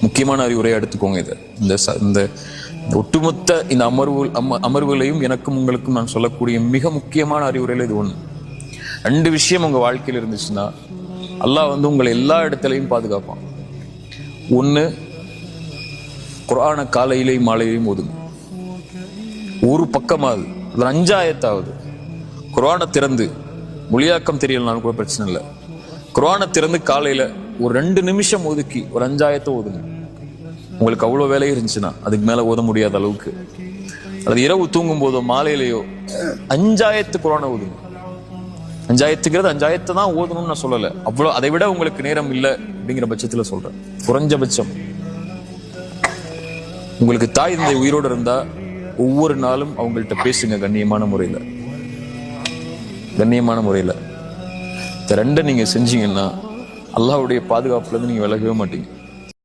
முக்கியமான அறிவுரையை எடுத்துக்கோங்க இது. இந்த ச- இந்த ஒட்டுமொத்த இந்த அமர்வு அம- அமர்வுகளையும் எனக்கும் உங்களுக்கும் நான் சொல்லக்கூடிய மிக முக்கியமான அறிவுரையில் இது ஒன்று ரெண்டு விஷயம் உங்கள் வாழ்க்கையில் இருந்துச்சுன்னா அல்லாஹ் வந்து உங்களை எல்லா இடத்துலையும் பாதுகாப்பான். ஒன்று குரான காலையிலையும் மாலையிலையும் ஓதுங்க ஒரு பக்கமாவது அது அஞ்சாயத்தாவது. குரானை திறந்து மொழியாக்கம் தெரியலனாலும் கூட பிரச்சனை இல்லை. குரானை திறந்து காலையில் ஒரு ரெண்டு நிமிஷம் ஒதுக்கி ஒரு அஞ்சாயத்தை ஓதுங்க உங்களுக்கு அவ்வளவு வேலை இருந்துச்சுன்னா அதுக்கு மேல ஓத முடியாத அளவுக்கு. அது இரவு தூங்கும் போதோ மாலையிலேயோ அஞ்சாயத்து குரானை ஓதுங்க அஞ்சாயத்துங்கிறது அஞ்சாயத்தை தான் ஓதணும்னு நான் சொல்லலை. அவ்வளவு அதை விட உங்களுக்கு நேரம் இல்லை அப்படிங்கிற பட்சத்துல சொல்றேன். குறைஞ்சபட்சம். உங்களுக்கு தாய் தந்தை உயிரோடு இருந்தா ஒவ்வொரு நாளும் அவங்கள்ட்ட பேசுங்க கண்ணியமான முறையில. கண்ணியமான முறையில. இந்த ரெண்டை நீங்க செஞ்சீங்கன்னா அல்லாவுடைய பாதுகாப்புலேருந்து நீங்கள் விலகவே மாட்டீங்க.